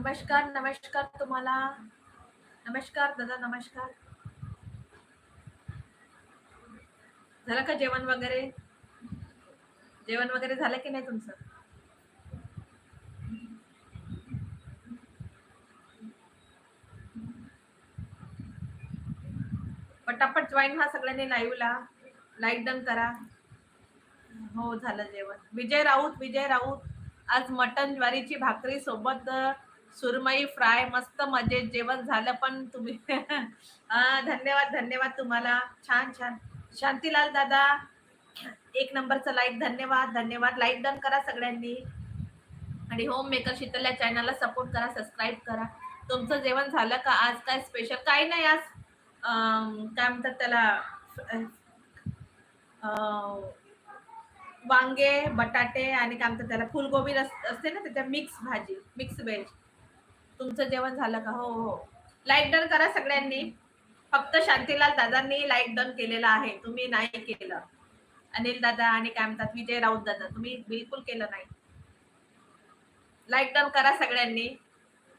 नमस्कार नमस्कार तुम्हाला. नमस्कार दादा नमस्कार. झालं का जेवण वगैरे? जेवण वगैरे झालं की नाही तुमचं? पटापट जॉईन व्हा सगळ्यांनी लाईव्हला लाईक डन करा. हो झालं जेवण. विजय राऊत विजय राऊत. आज मटन ज्वारीची भाकरी सोबत सुरमई फ्राय मस्त मजेत जेवण झालं पण तुम्ही. धन्यवाद धन्यवाद तुम्हाला. छान छान. शांतीलाल दादा एक नंबरचं लाईक धन्यवाद धन्यवाद. लाईक डन करा सगळ्यांनी. आणि होम मेकर शीतल या चॅनलला सपोर्ट करा सबस्क्राईब करा. तुमचं जेवण झालं का? आज काय स्पेशल काही नाही आज. काय म्हणतात त्याला? वांगे बटाटे आणि काय म्हणतात त्याला? फुलगोबी रस- असते ना त्याच्या मिक्स भाजी मिक्स व्हेज तुमचं जेवण झालं का? हो हो. लाईक डन करा सगळ्यांनी. फक्त शांतीलाल दादांनी लाईक डन केलेलं आहे. तुम्ही नाही केलं. अनिल दादा आणि काय म्हणतात विजय राऊत दादा तुम्ही बिलकुल केलं नाही. लाईक डन करा सगळ्यांनी.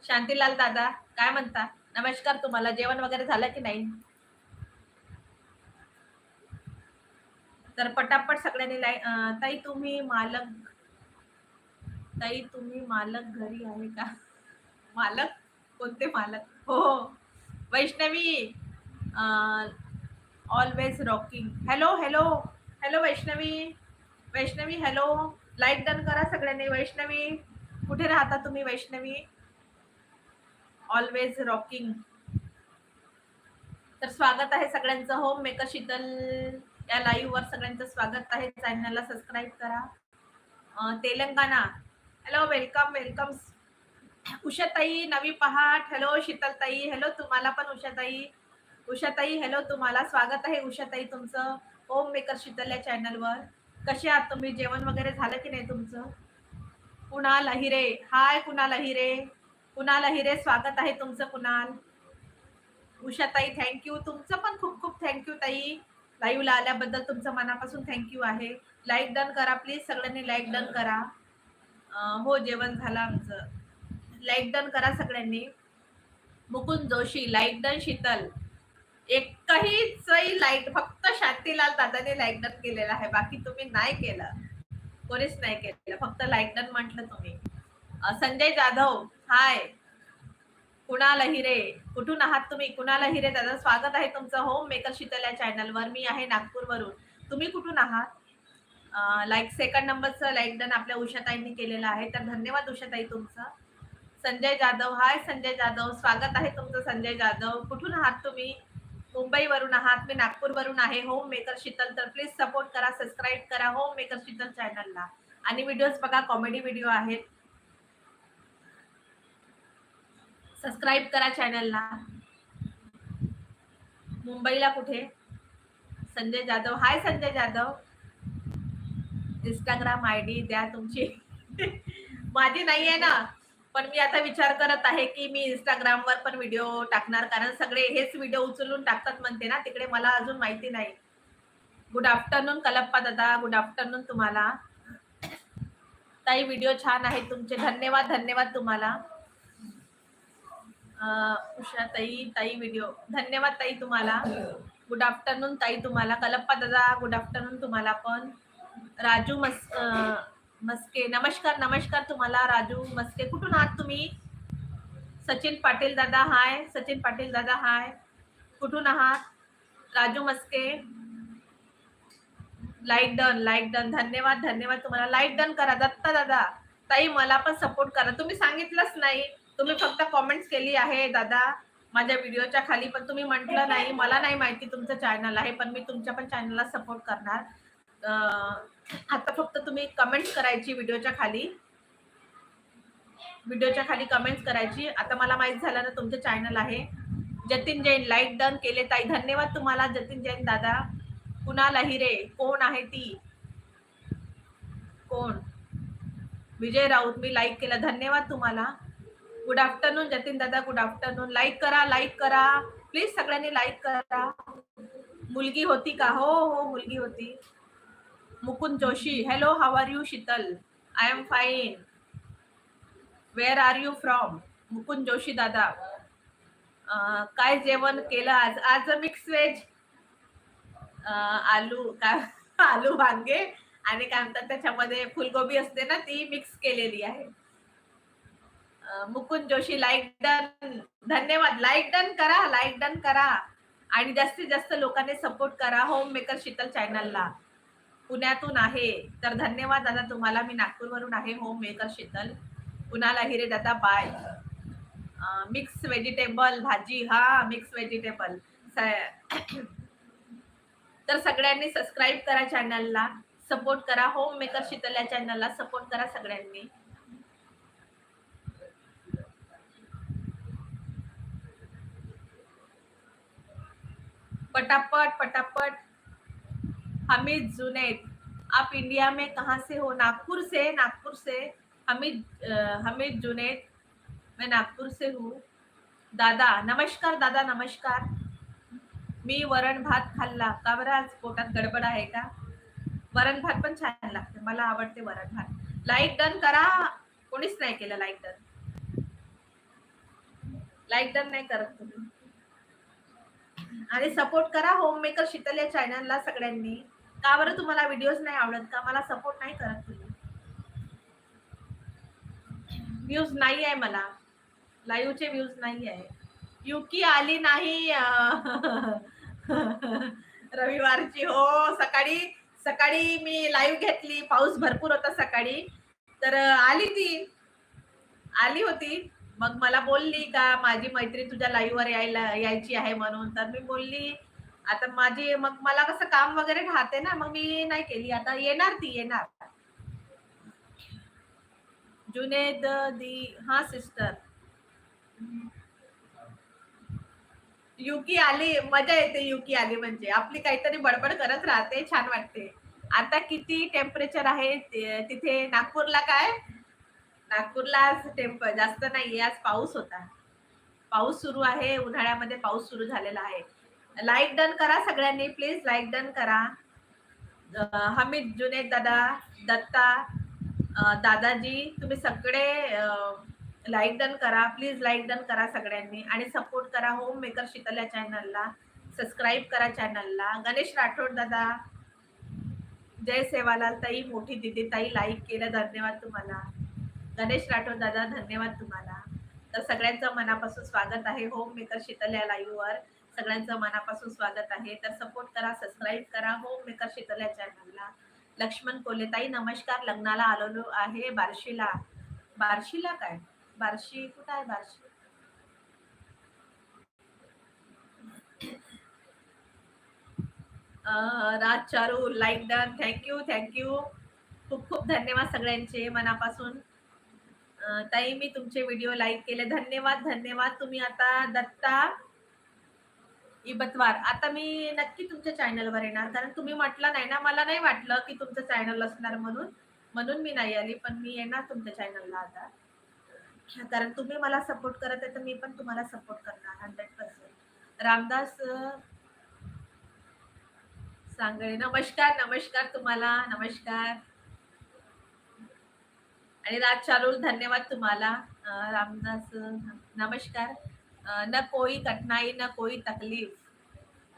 शांतीलाल दादा काय म्हणता? नमस्कार तुम्हाला. जेवण वगैरे झालं की नाही? तर पटापट सगळ्यांनी लाई ताई तुम्ही मालक ताई तुम्ही मालक घरी आहे का? मालक? कोणते मालक? हो, हो. Vaishnavi always rocking hello hello hello Vaishnavi. Vaishnavi hello like done करा सगळ्यांनी वैष्णवी. कुठे राहता तुम्ही वैष्णवी? ऑलवेज रॉकिंग तर स्वागत आहे सगळ्यांचं. होम मेकर शीतल या लाईव्ह वर सगळ्यांचं स्वागत आहे. चॅनलला सबस्क्राईब करा. Telangana. Hello welcome welcome Ushatai नवी पहाट. हॅलो शीतलताई. हॅलो तुम्हाला पण उषाताई. उषाताई हॅलो तुम्हाला स्वागत आहे उषाताई तुमचं. होम मेकर शीतल या चॅनलवर कसे आहात तुम्ही? जेवण वगैरे झालं की नाही तुमचं? कुणाल अहिरे. हाय कुणाल अहिरे. कुणाल अहिरे स्वागत आहे तुमचं कुणाल? उषाताई थँक्यू तुमचं पण खूप खूप थँक्यू ताई. लाईव्हला आल्याबद्दल तुमचं मनापासून थँक्यू आहे. लाईक डन करा प्लीज सगळ्यांनी लाईक डन करा. हो जेवण झालं आमचं. लाईक डन करा सगळ्यांनी. Mukund Joshi like done Sheetal. एकही लाईक फक्त शांतीलाल दादाने लाईक डन केलेला आहे. बाकी तुम्ही नाही केलं. कोणीच नाही केलं. फक्त लाईक डन म्हटलं तुम्ही. संजय जाधव हाय. कुणाल हिरे कुठून आहात तुम्ही? कुणाल हिरे दादा स्वागत आहे तुमचं होम मेकर शीतल या चॅनलवर मी आहे नागपूरवरून. तुम्ही कुठून आहात? लाईक सेकंड नंबरचं लाईक डन आपल्या उषाताईंनी केलेलं आहे. तर धन्यवाद उषाताई तुमचं. संजय जाधव. हाय संजय जाधव. स्वागत आहे तुमचं संजय जाधव. कुठून आहात तुम्ही? मुंबईवरून आहात. मी नागपूरवरून आहे. Home maker Sheetal. तर प्लीज सपोर्ट करा सबस्क्राईब करा होम मेकर शीतल चॅनलला आणि व्हिडिओज बघा कॉमेडी व्हिडिओ आहेत. सबस्क्राईब करा चॅनलला मुंबईला कुठे? Sanjay Jadhav. Hi Sanjay Jadhav. Instagram I D द्या तुमची. माझी नाही आहे ना. पण मी आता विचार करत आहे की मी इंस्टाग्रामवर पण व्हिडिओ टाकणार कारण सगळे हेच व्हिडिओ उचलून टाकतात म्हणते ना तिकडे मला अजून माहिती नाही. गुड आफ्टरनून कलप्पा दादा. गुड आफ्टरनून तुम्हाला. ताई व्हिडिओ छान आहे तुमचे. धन्यवाद धन्यवाद तुम्हाला. उषा ताई ताई व्हिडिओ धन्यवाद ताई तुम्हाला. गुड आफ्टरनून ताई तुम्हाला. कलप्पा दादा गुड आफ्टरनून तुम्हाला पण. राजू मस मस्के नमस्कार नमस्कार तुम्हाला राजू मस्के. कुठून आहात तुम्ही? सचिन पाटील दादा हाय. सचिन पाटील दादा हाय. कुठून आहात? Raju Maske. Like done like done धन्यवाद धन्यवाद तुम्हाला. लाईक डन करा दत्ता दादा. ताई मला पण सपोर्ट करा. तुम्ही सांगितलंच नाही. तुम्ही फक्त कॉमेंट्स केली आहे दादा. माझ्या व्हिडिओच्या खाली पण तुम्ही म्हटलं नाही. मला नाही माहिती तुमचं चॅनल आहे पण मी तुमच्या पण चॅनलला सपोर्ट करणार. आता फक्त तुम्ही कमेंट्स करायची व्हिडिओच्या खाली. व्हिडिओच्या खाली कमेंट्स करायची. आता मला माहीत झालं ना तुमचं चॅनल आहे. जतीन जैन लाईक डन केले. ताई धन्यवाद तुम्हाला. जतीन जैन दादा. कुणाल अहिरे कोण आहे ती? कोण? विजय राऊत मी लाईक केलं. धन्यवाद तुम्हाला. गुड आफ्टरनून जतीन दादा. गुड आफ्टरनून लाईक करा लाईक करा. प्लीज सगळ्यांनी लाईक करा. मुलगी होती का? हो हो मुलगी होती. Mukund Joshi hello how are you Sheetal? I am fine where are you from Mukund Joshi दादा. काय जेवण केलं आज? आज मिक्स व्हेज आलू काय आलू वांगे आणि काय म्हणतात त्याच्यामध्ये फुलगोबी असते ना ती मिक्स केलेली आहे. मुकुंद जोशी लाईक डन धन्यवाद. लाईक डन करा लाईक डन करा. आणि जास्तीत जास्त लोकांनी सपोर्ट करा होम मेकर शीतल चॅनलला पुण्यातून आहे. तर धन्यवाद दादा तुम्हाला मी नागपूरवरून आहे होम मेकर शीतल कुणाला हिरे दादा बाय मिक्स व्हेजिटेबल भाजी. हा मिक्स व्हेजिटेबल तर सगळ्यांनी सबस्क्राईब करा चॅनलला सपोर्ट करा. होम मेकर शीतल या चॅनलला सपोर्ट करा सगळ्यांनी. पटापट पटापट. हमीद जुनैद। आप इंडिया में कहाँ से हो? नागपुर से नागपुर से। हमीद हमीद जुनैद। मैं नागपूर से हूँ। दादा नमस्कार दादा नमस्कार। मी वरण भात खाल्ला। का बरं आज पोटात गडबड आहे का? वरण भात पण छान लागते. मला आवडते वरण भात. लाईक डन करा. कोणीच नाही केलं लाईक डन लाईक डन नाही करत तुम्ही. आणि सपोर्ट करा होम मेकर शीतल या चॅनलला सगळ्यांनी. का बरं तुम्हाला व्हिडिओज नाही आवडत? का मला सपोर्ट नाही करत तुम्ही? व्ह्यूज नाही आहे मला. लाईव्हचे व्ह्यूज नाही आहे. युकी आली नाही. रविवारची. हो सकाळी सकाळी मी लाईव्ह घेतली. पाऊस भरपूर होता सकाळी. तर आली ती. आली होती. मग मला बोलली का माझी मैत्रीण तुझ्या लाईव्हवर यायला यायची आहे म्हणून. तर मी बोलली आता माझी मग मला कसं काम वगैरे राहते ना मग मी नाही केली. आता येणार ती येणार. जुनेद दी हा सिस्टर युकी आली मजा येते युकी आली म्हणजे. आपली काहीतरी बडबड करत राहते छान वाटते. आता किती टेम्परेचर आहे तिथे नागपूरला काय? नागपूरला आज टेम्प जास्त नाही आज पाऊस होता. पाऊस सुरू आहे उन्हाळ्यामध्ये पाऊस सुरू झालेला आहे. लाईक डन करा सगळ्यांनी प्लीज लाईक डन करा. हमीद जुनेद दादा दत्ता दादाजी तुम्ही सगळे लाईक डन करा. प्लीज लाईक डन करा सगळ्यांनी. आणि सपोर्ट करा होम मेकर शीतल या चॅनलला सबस्क्राईब करा चॅनलला गणेश राठोड दादा जय सेवालाल ताई मोठी दिदी ताई लाईक केलं धन्यवाद तुम्हाला. गणेश राठोड दादा धन्यवाद तुम्हाला. तर सगळ्यांचं मनापासून स्वागत आहे होम मेकर शीतल या वर. सगळ्यांचं मनापासून स्वागत आहे. तर सपोर्ट करा सबस्क्राईब करा. होम मेकर शीतल्या चॅनलला लक्ष्मण कोले ताई नमस्कार. लग्नाला आलेलो आहे बार्शीला. बार्शीला काय? बार्शी कुठं आहे बार्शी? अं, Raj Charu like done thank you thank you खूप खूप धन्यवाद सगळ्यांचे मनापासून. ताई मी तुमचे व्हिडिओ लाईक केले. धन्यवाद धन्यवाद. तुम्ही आता दत्ता इबतवार. आता मी नक्की तुमच्या चॅनलवर येणार. कारण तुम्ही म्हटलं नाही ना मला नाही वाटलं की तुमचं चॅनल असणार म्हणून. म्हणून मी नाही आली पण मी येणार तुमच्या चॅनलला आता. कारण तुम्ही मला सपोर्ट करत आहे तर मी पण तुम्हाला सपोर्ट करणार हंड्रेड पर्सेंट रामदास सांगळे नमस्कार नमस्कार तुम्हाला नमस्कार. आणि राज चारुल धन्यवाद तुम्हाला. रामदास नमस्कार. न कोई कठिनाई न कोई तकलीफ।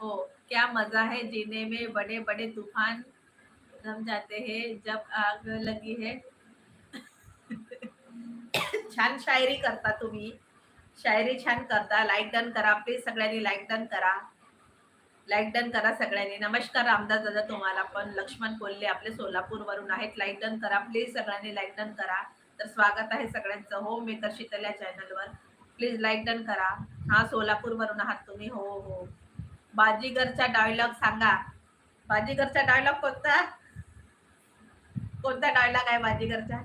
हो क्या मजा है जीने में? बड़े बड़े तूफान जम जाते हैं जब आग लगी है। छान शायरी करता तुम्ही. शायरी छान करता. लाईक डन करा. प्लीज सगळ्यांनी लाईक डन करा. लाईक डन करा सगळ्यांनी. नमस्कार रामदास दादा तुम्हाला पण. लक्ष्मण कोल्हे आपले सोलापूर वरून आहेत. लाईक डन करा. प्लीज सगळ्यांनी लाईक डन करा. तर स्वागत आहे सगळ्यांचं. होम मेकर शीतल या चॅनलवर प्लीज लाईक डन करा. हा सोलापूर वरून आहात तुम्ही. हो हो. बाजीगरचा डायलॉग सांगा. बाजीगरचा डायलॉग कोणता? कोणता डायलॉग आहे बाजीगरचा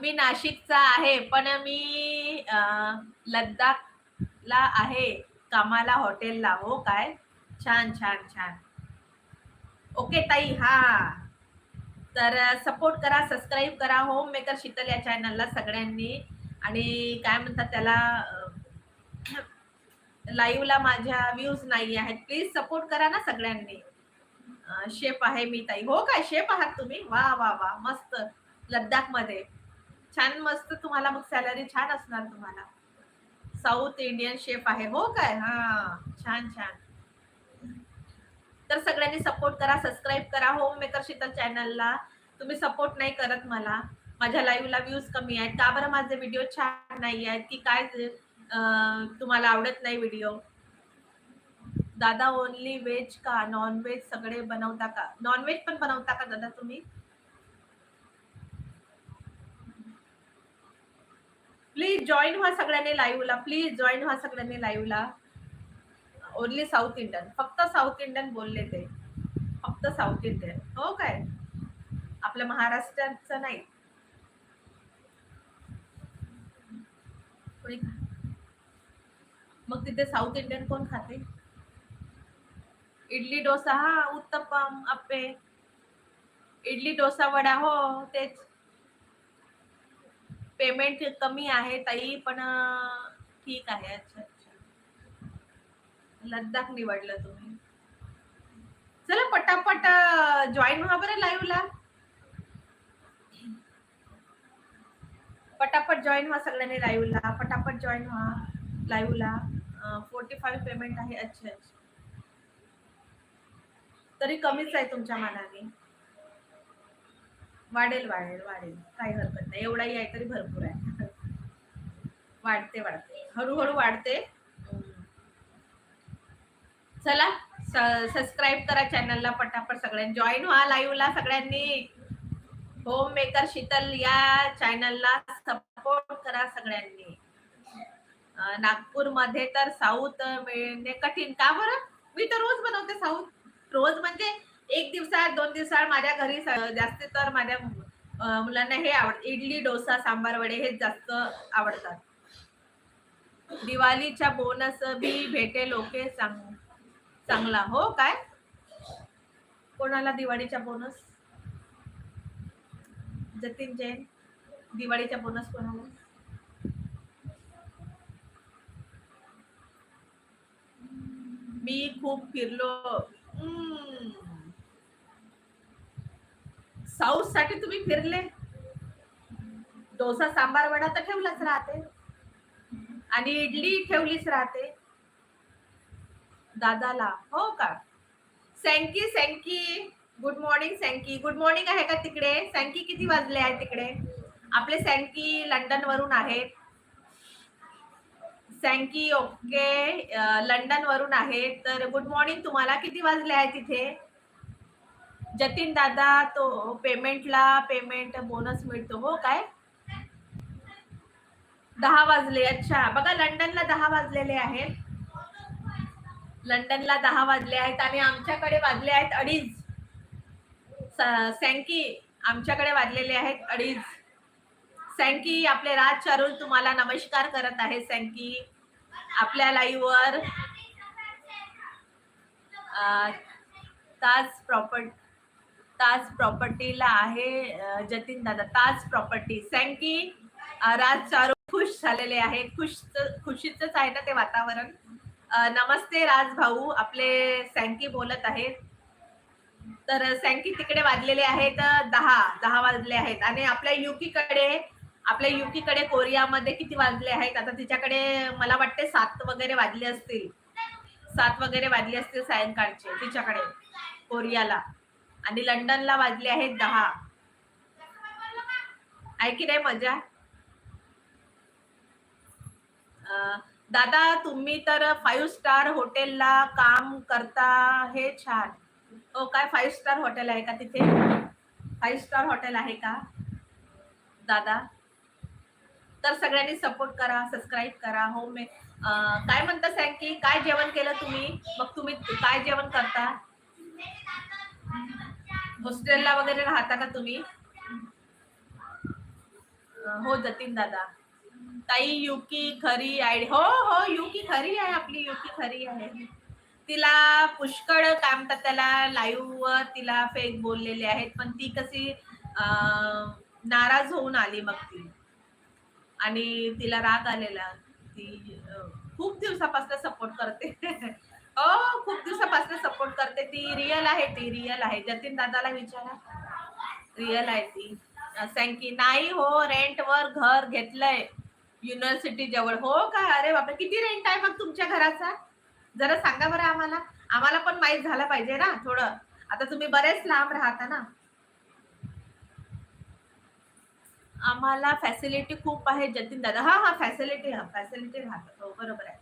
मी नाशिकचा आहे पण मी लद्दाखला आहे. कामाला हॉटेलला हो काय? छान छान छान. ओके ताई. हा. तर सपोर्ट करा सबस्क्राईब करा. होम मेकर शीतल या चॅनलला सगळ्यांनी. आणि काय म्हणतात त्याला लाईव्हला माझ्या व्ह्यूज नाही आहेत. प्लीज सपोर्ट करा ना सगळ्यांनी. शेप आहे मी ताई. हो काय शेप आहात तुम्ही? वा वा वा. मस्त. लद्दाखमध्ये छान मस्त. तुम्हाला मग सॅलरी छान असणार तुम्हाला. साऊथ इंडियन शेप आहे. हो काय? हा. छान छान. तर सगळ्यांनी सपोर्ट करा सबस्क्राईब करा. होम मेकर शीतल चॅनलला तुम्ही सपोर्ट नाही करत मला. माझ्या लाईव्हला व्ह्यूज कमी आहेत. का बरं माझे व्हिडिओ छान नाही आहेत? की काय तुम्हाला आवडत नाही व्हिडिओ दादा ओनली व्हेज का? नॉनव्हेज सगळे बनवता का? नॉनव्हेज पण बनवता का दादा तुम्ही? प्लीज जॉईन व्हा सगळ्यांनी लाईव्हला प्लीज जॉईन व्हा सगळ्यांनी लाईव्हला ओनली साऊथ इंडियन फक्त साऊथ इंडियन बोलले ते. फक्त साऊथ इंडियन हो काय? आपल्या महाराष्ट्राचं नाही. मग तिथे साऊथ इंडियन कोण खाते? इडली डोसा हा उत्तपम अप्पे. इडली डोसा वडा हो तेच. पेमेंट कमी आहे ताई पण ठीक आहे अच्छा. लद्दाख निवडलं तुम्ही. चला पटापट जॉईन व्हा बरं लाईव्हला पटापट जॉईन व्हा सगळ्यांनी लाईव्हला पटापट जॉईन व्हा लाईव्हला फोर्टी फाईव्ह पेमेंट आहे अच्छा अच्छा. तरी कमीच आहे तुमच्या मनाने. वाढेल वाढेल वाढेल. काही हरकत नाही. एवढाही आहे तरी भरपूर आहे. वाढते वाढते. हळूहळू वाढते. चला सबस्क्राईब करा चॅनलला पटापट सगळ्यांनी. जॉईन व्हा लाईव्हला सगळ्यांनी. होम मेकर शीतल या चॅनलला सपोर्ट करा सगळ्यांनी. नागपूर नागपूरमध्ये तर साऊथ मिळणे कठीण. का बरं? मी तर रोज बनवते साऊथ रोज म्हणजे एक दिवसात दोन दिवसात माझ्या घरी जास्त तर माझ्या मुलांना हे आवड इडली डोसा सांबार वडे हेच जास्त आवडतात. दिवाळीच्या बोनस बी भेटेल ओके सांग. चांगला हो काय? कोणाला दिवाळीचा बोनस जतीन जैन दिवाळीचा बोनस कोणाला मी खूप फिरलो. साऊथसाठी तुम्ही फिरले. डोसा सांबार वडा तर ठेवलाच राहते. आणि इडली ठेवलीच राहते. दादाला. हो का? Sanky Sanky good morning Sanky good morning आहे का तिकडे? सँकी किती वाजले आहे तिकडे? आपले सँकी लंडन वरून आहेत. सँकी ओके लंडन वरून आहे तर गुड मॉर्निंग तुम्हाला. किती वाजले आहे तिथे? जतीन दादा तो पेमेंटला पेमेंट बोनस मिळतो. हो काय? दहा वाजले. अच्छा. बघा लंडनला दहा वाजलेले आहेत. लंडनला दहा वाजले आहेत आणि आमच्याकडे वाजले आहेत अडीच. सँकी आमच्याकडे वाजलेले आहेत अडीच. सँकी आपले राज चारुल तुम्हाला नमस्कार करत आहे सँकी. आपल्या लाईव्हवर ताज प्रॉपर्ट ताज प्रॉपर्टीला आहे जतीन दादा. ताज प्रॉपर्टी सँकी राज चारू खुश झालेले आहे खुश खुशीच आहे ना ते वातावरण? नमस्ते राज भाऊ आपले सँकी बोलत आहेत. तर सँकी तिकडे वाजलेले आहेत दहा दहा वाजले आहेत. आणि आपल्या युकीकडे आपल्या युकीकडे कोरियामध्ये किती वाजले आहेत? आता तिच्याकडे मला वाटते सात वगैरे वाजले असतील. सात वगैरे वाजले असतील सायंकाळचे तिच्याकडे कोरियाला. आणि लंडनला वाजले आहेत दहा. आहे नाही मजा? अं, दादा तुम्ही तर फाईव्ह स्टार हॉटेलला काम करता हे छान. हो काय फाईव्ह स्टार हॉटेल आहे का तिथे? फाईव्ह स्टार हॉटेल आहे का? दादा तर सगळ्यांनी सपोर्ट करा सबस्क्राईब करा. हो मे काय म्हणता की काय जेवण केलं तुम्ही? मग तुम्ही काय जेवण करता? हॉस्टेलला वगैरे राहता का तुम्ही? हो जतीन दादा. ताई युकी खरी आय हो हो युकी खरी आहे आपली युकी खरी आहे. तिला पुष्कळ काय म्हणतात त्याला लाईव्ह तिला फेक बोललेले आहेत पण ती कशी नाराज होऊन आली मग ती. आणि तिला राग आलेला. ती खूप दिवसापासून सपोर्ट करते. हो खूप दिवसापासून सपोर्ट करते. ती रिअल आहे ती रिअल आहे. जतीन दादाला विचारा. रिअल आहे ती. सँकी नाही हो रेंटवर घर घेतलंय. युनिव्हर्सिटी जवळ. हो का? अरे बापरे किती रेंट आहे मग तुमच्या घराचा? जरा सांगा बरं आम्हाला. आम्हाला पण माहीत झालं पाहिजे ना थोडं. आता तुम्ही बरेच लांब राहता ना. आम्हाला फॅसिलिटी खूप आहे जतीन दादा. हा हा फॅसिलिटी हा फॅसिलिटी राहतात हो बरोबर आहे.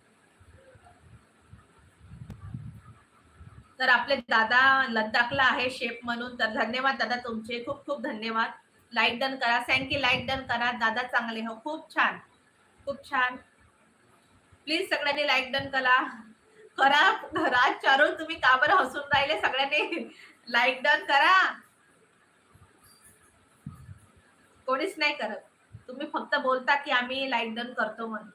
तर आपले दादा लद्दाखला आहे शेप म्हणून. तर धन्यवाद दादा तुमचे. खूप खूप धन्यवाद. लाईक डन करा. सॅन्की लाईक डन करा. दादा चांगले. हो खूप छान. खूप छान. प्लीज सगळ्यांनी लाईक डन करा. करा घरात चारून तुम्ही का बरं हसून राहिले सगळ्यांनी लाईक डन करा. कोणीच नाही करत. तुम्ही फक्त बोलता की आम्ही लाईक डन करतो म्हणून.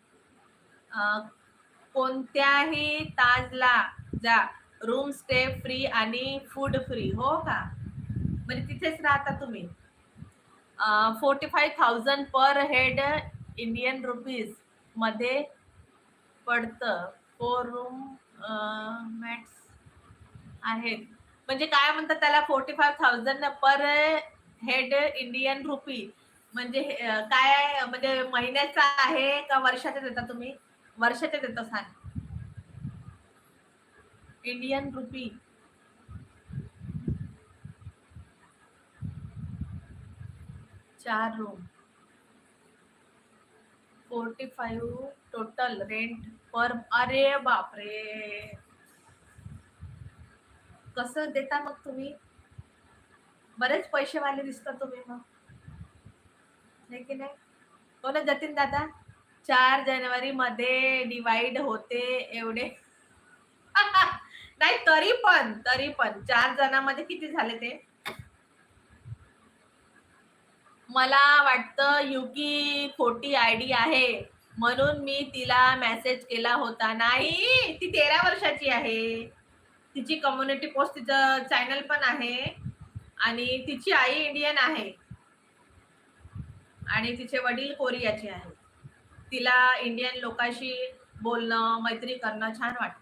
कोणत्याही ताजला जा. रूम स्टे फ्री आणि फूड फ्री हो का? म्हणजे तिथेच राहता तुम्ही. Forty five thousand per head Indian रुपीजमध्ये पडतं. फोर रूम मॅट्स आहेत. म्हणजे काय म्हणतात त्याला? Forty five thousand per head Indian rupee म्हणजे हे, काय म्हणजे महिन्याचा आहे का वर्षाचे देता तुम्ही? वर्षाचे देता सांग. इंडियन रुपी चार room forty five total rent per अरे बापरे. कसं देता मग तुम्ही? बरेच पैसेवाले दिसता तुम्ही मग. नाही की नाही? कोण जतीन दादा. चार जानेवारी मध्ये डिवाइड होते एवढे. नाही तरी पण तरी पण. चार जणांमध्ये किती झाले ते? मला वाटतं युकी खोटी आयडी आहे. म्हणून मी तिला मेसेज केला होता. नाही ती तेरा वर्षाची आहे. तिची कम्युनिटी पोस्ट तिचं चॅनल पण आहे. आणि तिची आई इंडियन आहे. आणि तिचे वडील कोरियाचे आहेत तिला इंडियन लोकांशी बोलणं मैत्री करणं छान वाटतं.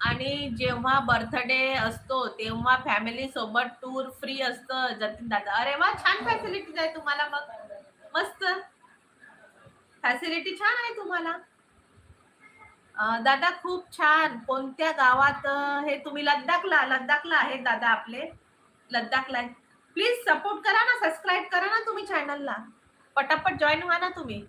आणि जेव्हा बर्थडे असतो तेव्हा फॅमिली सोबत टूर फ्री असतं जतीन दादा. अरे वा छान फॅसिलिटीज आहे तुम्हाला मग. मस्त. फॅसिलिटी छान आहे तुम्हाला. दादा खूप छान. कोणत्या गावात हे तुम्ही लद्दाखला लद्दाखला आहे दादा आपले. लद्दाखला प्लीज सपोर्ट करा ना सबस्क्राईब करा ना तुम्ही चॅनलला पटापट जॉईन व्हा ना तुम्ही.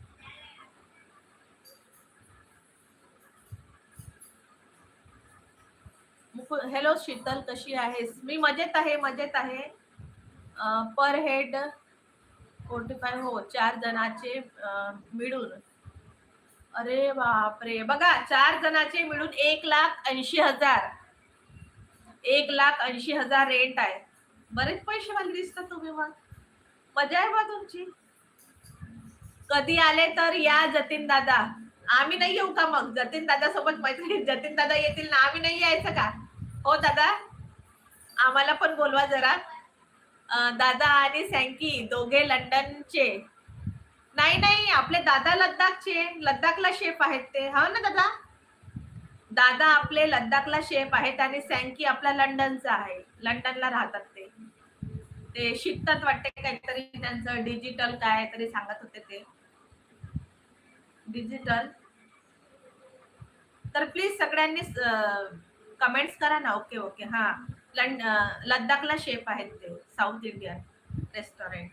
हॅलो शीतल कशी आहेस? मी मजेत आहे मजेत आहे. पर हेड फोर्टी फाय हो चार जणाचे मिळून. अरे बापरे. बघा चार जणाचे मिळून एक लाख ऐंशी हजार. एक लाख ऐंशी हजार रेंट आहे. बरेच पैसे मला दिसतात तुम्ही मग. मजा आहे बा तुमची. कधी आले तर या जतीन दादा. आम्ही नाही येऊ का मग? जतीन दादा सोबत मैत्री जतीन दादा येतील ना? आम्ही नाही यायचं का? हो दादा. आम्हाला पण बोलवा जरा. दादा आणि सँकी दोघे लंडनचे. नाही नाही आपले दादा लद्दाखचे. लद्दाखला शेफ आहेत ते. हो ना दादा? दादा आपले लद्दाखला शेफ आहेत आणि सँकी आपला लंडनचा आहे. लंडनला राहतात ते. ते शिकतात वाटते काहीतरी त्यांचं डिजिटल काय तरी सांगत होते ते. डिजिटल. तर प्लीज सगळ्यांनी कमेंट्स करा ना. ओके ओके हा. लंड लद्दाखला शेफ आहेत ते. साऊथ इंडियन रेस्टॉरंट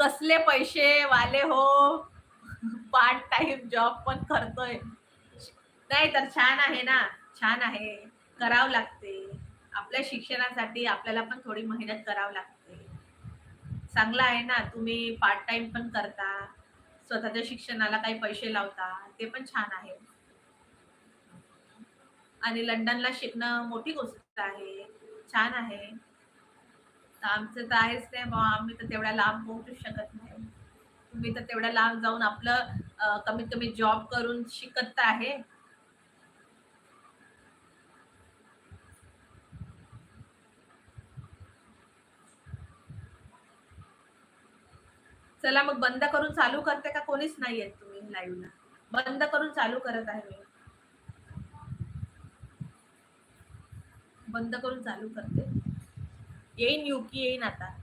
कसले पैसे वाले हो? पार्ट टाइम जॉब पण करतोय. नाही तर छान आहे ना. छान आहे. करावं लागते. आपल्या शिक्षणासाठी आपल्याला पण थोडी मेहनत करावं लागते. चांगलं आहे ना. तुम्ही पार्ट टाइम पण करता. स्वतःच्या शिक्षणाला काही पैसे लावता ते पण छान आहे. आणि लंडनला शिकणं मोठी गोष्ट आहे. छान आहे. आमचं तर आहेच नाही बा आम्ही तर तेवढ्या लांब पोहोचू शकत नाही. तुम्ही तर तेवढ्या लांब जाऊन आपलं कमीत कमी जॉब करून शिकत तर आहे. चला मग बंद करून चालू करते का? कोणीच नाही येत तुम्ही लाईव्हला बंद करून चालू करत आहे मी. बंद करून चालू करते. येईन युकी येईन आता.